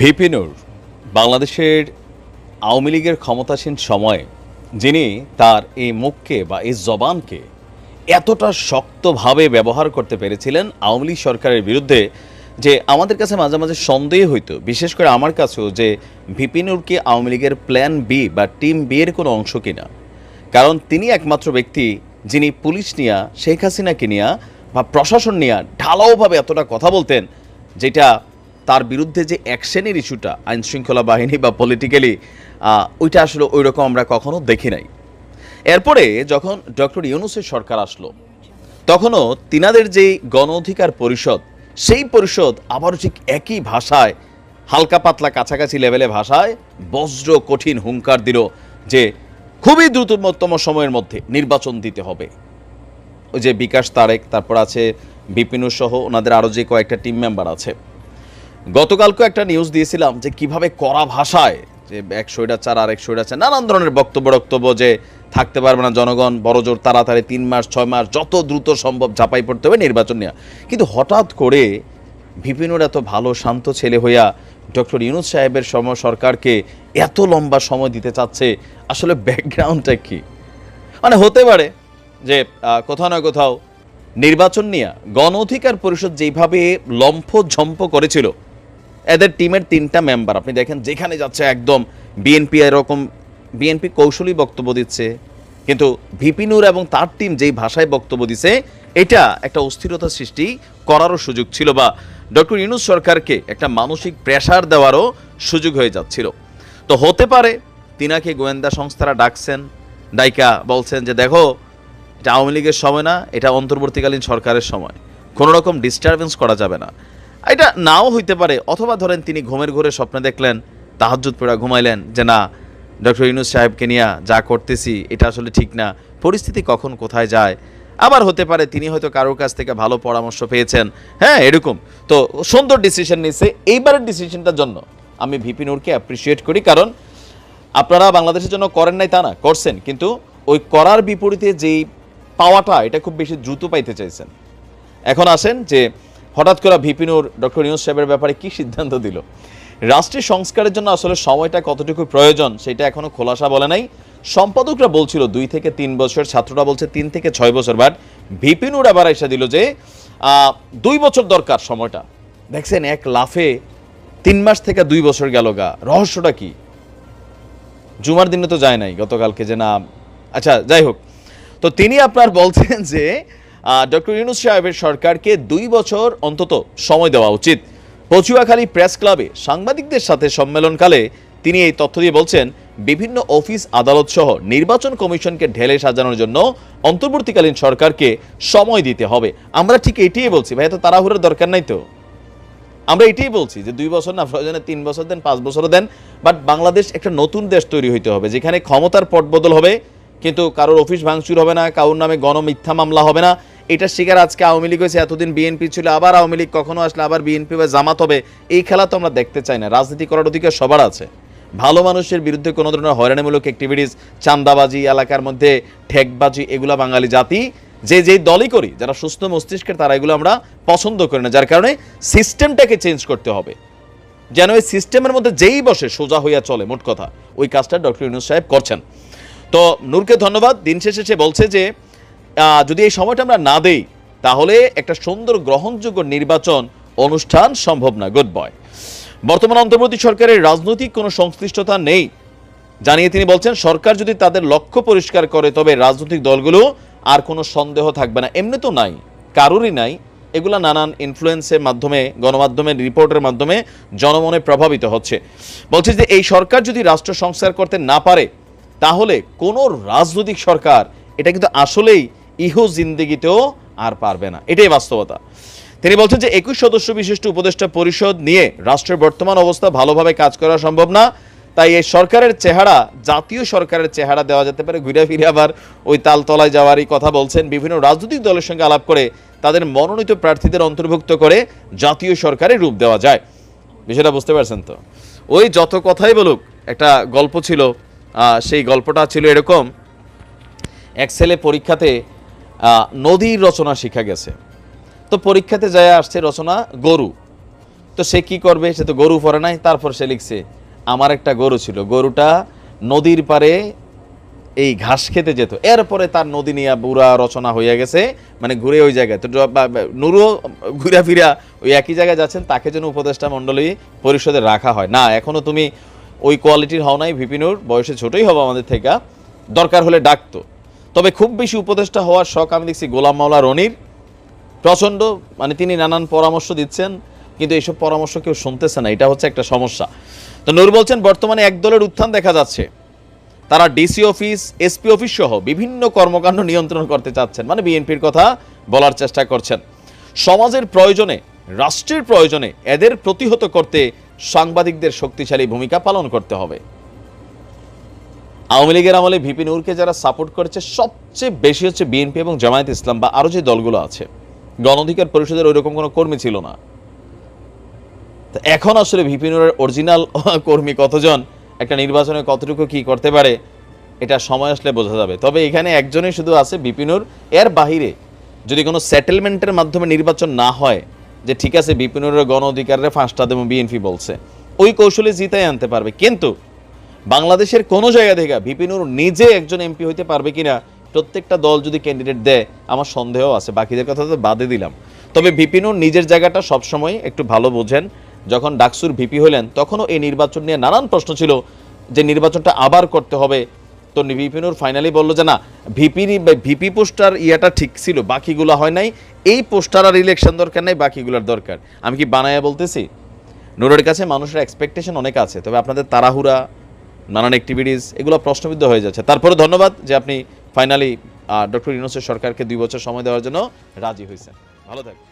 VP নূর, বাংলাদেশের আওয়ামী লীগের ক্ষমতাসীন সময়ে যিনি তার এই মুখকে বা এই জবানকে এতটা শক্তভাবে ব্যবহার করতে পেরেছিলেন আওয়ামী লীগ সরকারের বিরুদ্ধে যে আমাদের কাছে মাঝে মাঝে সন্দেহ হইতো। বিশেষ করে আমার কাছেও যে ভিপি নূর কি আওয়ামী লীগের প্ল্যান বি বা টিম বি এর কোনো অংশ কিনা। কারণ তিনি একমাত্র ব্যক্তি যিনি পুলিশ নিয়া, শেখ হাসিনাকে নিয়া বা প্রশাসন নিয়া ঢালাওভাবে এতটা কথা বলতেন, যেটা তার বিরুদ্ধে যে অ্যাকশনের ইস্যুটা আইন শৃঙ্খলা বাহিনী বা পলিটিক্যালি ওইটা আসলে ওই রকম আমরা কখনো দেখি নাই। এরপরে যখন ডক্টর ইউনুসের সরকার আসলো, তখনও তিনাদের যেই গণ অধিকার পরিষদ, সেই পরিষদ আবারও ঠিক একই ভাষায়, হালকা পাতলা কাছাকাছি লেভেলে ভাষায় বজ্র কঠিন হুঙ্কার দিল যে খুবই দ্রুততম সময়ের মধ্যে নির্বাচন দিতে হবে। ওই যে বিকাশ তারেক, তারপর আছে বিপিনু সহ ওনাদের আরও যে কয়েকটা টিম মেম্বার আছে। গতকালকে একটা নিউজ দিয়েছিলাম যে কীভাবে কড়া ভাষায় যে এক চার আর এক চার নানান ধরনের বক্তব্য বক্তব্য যে থাকতে পারবে না জনগণ, বড় জোর তাড়াতাড়ি তিন মাস, ছয় মাস, যত দ্রুত সম্ভব ঝাঁপাই পড়তে হবে নির্বাচন নেওয়া কিন্তু হঠাৎ করে বিপিনুর এত ভালো, শান্ত ছেলে হইয়া ডক্টর ইউনুস সাহেবের সময় সরকারকে এত লম্বা সময় দিতে চাচ্ছে, আসলে ব্যাকগ্রাউন্ডটা কি? মানে হতে পারে যে কোথাও না কোথাও নির্বাচন নিয়ে গণ অধিকার পরিষদ যেভাবে লম্ফ ঝম্প করেছিল এদের টিমের তিনটা মেম্বার আপনি দেখেন, যেখানে যাচ্ছে একদম বিএনপি এরকম বিএনপি কৌশলী বক্তব্য দিচ্ছে, কিন্তু ভিপিনুর এবং তার টিম যেই ভাষায় বক্তব্য দিছে, এটা একটা অস্থিরতা সৃষ্টি করারও সুযোগ ছিল বা ডক্টর ইউনুস সরকারকে একটা মানসিক প্রেসার দেওয়ারও সুযোগ হয়ে যাচ্ছিল। তো হতে পারে, তিনাকে গোয়েন্দা সংস্থারা ডাকছেন, ডাইকা বলছেন যে, দেখো, এটা আওয়ামী লীগের সময় না, এটা অন্তর্বর্তীকালীন সরকারের সময়। কোনো রকম ডিস্টারবেন্স করা যাবে না। এটা নাও হইতে পারে, অথবা ধরেন তিনি ঘুমের ঘরে স্বপ্নে দেখলেন, তাহাজ্জুদ পড়া ঘুমাইলেন, যে না, ডক্টর ইউনুস সাহেবকে নিয়ে যা করতেছি, এটা আসলে ঠিক না, পরিস্থিতি কখন কোথায় যায়? আবার হতে পারে তিনি হয়তো কারোর কাছ থেকে ভালো পরামর্শ পেয়েছেন। হ্যাঁ এরকম। তো সুন্দর ডিসিশন নিচ্ছে এইবারের ডিসিশনটার জন্য আমি ভিপি নূরকে অ্যাপ্রিসিয়েট করি, কারণ আপনারা বাংলাদেশের জন্য করেন নাই তা না, করছেন, কিন্তু ওই করার বিপরীতে যেই পাওয়াটা এটা খুব বেশি দ্রুত পাইতে চাইছেন। এখন আসেন যে হঠাৎ করে ভিপিনুর ডক্টর ইউনুস সাহেবের ব্যাপারে কি সিদ্ধান্ত দিল? রাষ্ট্রের সংস্কারের জন্য আসলে সময়টা কতটুকু প্রয়োজন সেটা এখনও খোলাসা বলে নাই। সম্পাদকরা বলছিল দুই থেকে তিন বছর, ছাত্ররা বলছে তিন থেকে ছয় বছর, বাট ভিপিনুর আবার এসে দিল যে দুই বছর দরকার সময়টা। দেখছেন, এক লাফে তিন মাস থেকে দুই বছর গেল গা। রহস্যটা কি? জুমার দিনে তো যায় নাই, গতকালকে যে না আচ্ছা যাই হোক। তো তিনি আপনার বলছেন যে ডক্টর ইউনুস সাহেবের সরকারকে দুই বছর অন্তত সময় দেওয়া উচিত। পচুয়াখালী প্রেস ক্লাবে সাংবাদিকদের সাথে সম্মেলনকালে তিনি এই তথ্য দিয়ে বলছেন, বিভিন্ন অফিস আদালত সহ নির্বাচন কমিশনকে ঢেলে সাজানোর জন্য অন্তর্বর্তীকালীন সরকারকে সময় দিতে হবে। আমরা ঠিক এটাই বলছি। ভাই তো তাড়াহুড়োর দরকার নাই তো? আমরা এটাই বলছি যে দুই বছর না, প্রয়োজনে তিন বছর দেন, পাঁচ বছরও দেন বাট বাংলাদেশ একটা নতুন দেশ তৈরি হইতে হবে, যেখানে ক্ষমতার পট বদল হবে, কিন্তু কারোর অফিস ভাঙচুর হবে না, কারোর নামে গণমিথ্যা মামলা হবে না এটা শিকার আজকে আওয়ামী লীগ হয়েছে, এতদিন বিএনপি ছিল, আবার আওয়ামী লীগ কখনো আসলে আবার বিএনপি বা জামাত হবে, এই খেলা তো আমরা দেখতে চাই না, রাজনীতি করার অধিকার সবার আছে। ভালো মানুষের বিরুদ্ধে কোনো ধরনের হয়রানিমূলক অ্যাক্টিভিটিস চান্দাবাজি এলাকার মধ্যে ঠেকবাজি, এগুলা বাঙালি জাতি, যে যেই দলই করি, যারা সুস্থ মস্তিষ্কের, তারা এগুলো আমরা পছন্দ করি না, যার কারণে সিস্টেমটাকে চেঞ্জ করতে হবে। যেন ওই সিস্টেমের মধ্যে যেই বসে সোজা হইয়া চলে, মোট কথা। ওই কাজটা ডক্টর ইউনুস সাহেব করছেন। তো নূরকে ধন্যবাদ, দিন শেষে সে বলছে যে যদি এই সময়টা আমরা না দেই, তাহলে একটা সুন্দর গ্রহণযোগ্য নির্বাচন অনুষ্ঠান সম্ভব না। গুড বয় বর্তমান অন্তর্বর্তী সরকারের রাজনৈতিক কোনো সংশ্লিষ্টতা নেই। জানিয়ে তিনি বলছেন, সরকার যদি তাদের লক্ষ্য পরিষ্কার করে, তবে রাজনৈতিক দলগুলো আর কোনো সন্দেহ থাকবে না। এমনি তো নাই, কারোরই নাই। এগুলা নানান ইনফ্লুয়েন্সের মাধ্যমে, গণমাধ্যমের রিপোর্টের মাধ্যমে জনমনে প্রভাবিত হচ্ছে। বলছে যে, এই সরকার যদি রাষ্ট্র সংস্কার করতে না পারে, তাহলে কোনো রাজনৈতিক সরকার, এটা কিন্তু আসলেই ইহো জিন্দিগিতেও আর পারবে না। এটাই বাস্তবতা। তিনি বলছেন যে একুশ সদস্য বিশিষ্ট উপদেষ্টা পরিষদ নিয়ে রাষ্ট্রের বর্তমান অবস্থা ভালোভাবে কাজ করা সম্ভব না। তাই এই সরকারের চেহারা, জাতীয় সরকারের চেহারা দেওয়া যেতে পারে। ঘুরে ফিরে আবার ওই তালতলায় যাওয়ারই কথা বলছেন বিভিন্ন রাজনৈতিক দলের সঙ্গে আলাপ করে তাদের মনোনীত প্রার্থীদের অন্তর্ভুক্ত করে জাতীয় সরকারে রূপ দেওয়া যায়। বিষয়টা বুঝতে পারছেন তো? ওই যত কথাই বলুক, একটা গল্প ছিল সেই গল্পটা ছিল এরকম। এক ছেলে পরীক্ষাতে নদীর রচনা শিখা গেছে। তো পরীক্ষাতে যায় আসছে রচনা গরু। তো সে কি করবে? সে তো গরু পরে নাই, তারপর সে লিখছে, আমার একটা গরু ছিল। গরুটা নদীর পারে এই ঘাস খেতে যেত। এরপরে তার নদী নিয়ে বুড়া রচনা হইয়া গেছে মানে ঘুরে ওই জায়গায়। তো নুরুও ঘুরা ফিরা ওই একই জায়গায় যাচ্ছেন, তাকে যেন উপদেষ্টা মণ্ডলী পরিষদে রাখা হয়। না এখনও তুমি ওই কোয়ালিটির হও নাই, ভিপিনুর। বয়সে ছোটই হবে আমাদের থেকে। দরকার হলে ডাকতো। তবে খুব বেশি উপদেষ্টা হওয়ার শখ আমি দেখছি গোলাম মাওলা রনির। প্রচণ্ড মানে তিনি নানান পরামর্শ দিচ্ছেন, কিন্তু এইসব পরামর্শ কেউ শুনতেছে না, এটা হচ্ছে একটা সমস্যা। তো নূর বলছেন, বর্তমানে এক দলের উত্থান দেখা যাচ্ছে। তারা ডিসি অফিস, এসপি অফিস সহ বিভিন্ন কর্মকাণ্ড নিয়ন্ত্রণ করতে চাচ্ছেন মানে বিএনপির কথা বলার চেষ্টা করছেন। সমাজের প্রয়োজনে, রাষ্ট্রের প্রয়োজনে এদের প্রতিহত করতে সাংবাদিকদের শক্তিশালী ভূমিকা পালন করতে হবে। আওয়ামী লীগের আমলে ভিপি নূরকে যারা সাপোর্ট করেছে, সবচেয়ে বেশি হচ্ছে বিএনপি এবং জামায়াত ইসলাম বা আরও যে দলগুলো আছে। গণ অধিকার পরিষদের ওইরকম কোনো কর্মী ছিল না। এখন আসলে ভিপি নূরের অরিজিনাল কর্মী কতজন, একটা নির্বাচনে কতটুকু কি করতে পারে, এটা সময় আসলে বোঝা যাবে। তবে এখানে একজনই শুধু আছে বিপিনুর এর বাহিরে যদি কোনো সেটেলমেন্টের মাধ্যমে নির্বাচন না হয়, যে ঠিক আছে বিপিনুরের গণ অধিকারে ফাঁসটা দেবো বিএনপি বলছে, ওই কৌশলে জিতাই আনতে পারবে। কিন্তু বাংলাদেশের কোনো জায়গা থেকে বিপিনুর নিজে একজন এমপি হইতে পারবে কিনা, প্রত্যেকটা দল যদি ক্যান্ডিডেট দেয়, আমার সন্দেহ আছে, বাকিদের কথা তো বাদে দিলাম। তবে বিপিনুর নিজের জায়গাটা সবসময় একটু ভালো বোঝেন। যখন ডাকসুর ভিপি হলেন, তখনও এই নির্বাচন নিয়ে নানান প্রশ্ন ছিল, যে নির্বাচনটা আবার করতে হবে। তো বিপিনুর ফাইনালি বলল যে, না, ভিপির ভিপি পোস্টার ইয়াটা ঠিক ছিল, বাকিগুলো হয় নাই। এই পোস্টার আর ইলেকশন দরকার নাই, বাকিগুলোর দরকার। আমি কি বানায়া বলতেছি? নুরের কাছে মানুষের এক্সপেকটেশন অনেক আছে, তবে আপনাদের তাড়াহুড়া নানান অ্যাক্টিভিটিস এগুলো প্রশ্নবিদ্ধ হয়ে যাচ্ছে। তারপরে ধন্যবাদ যে আপনি ফাইনালি ডক্টর ইউনুসের সরকারকে দুই বছর সময় দেওয়ার জন্য রাজি হয়েছেন। ভালো থাকবেন।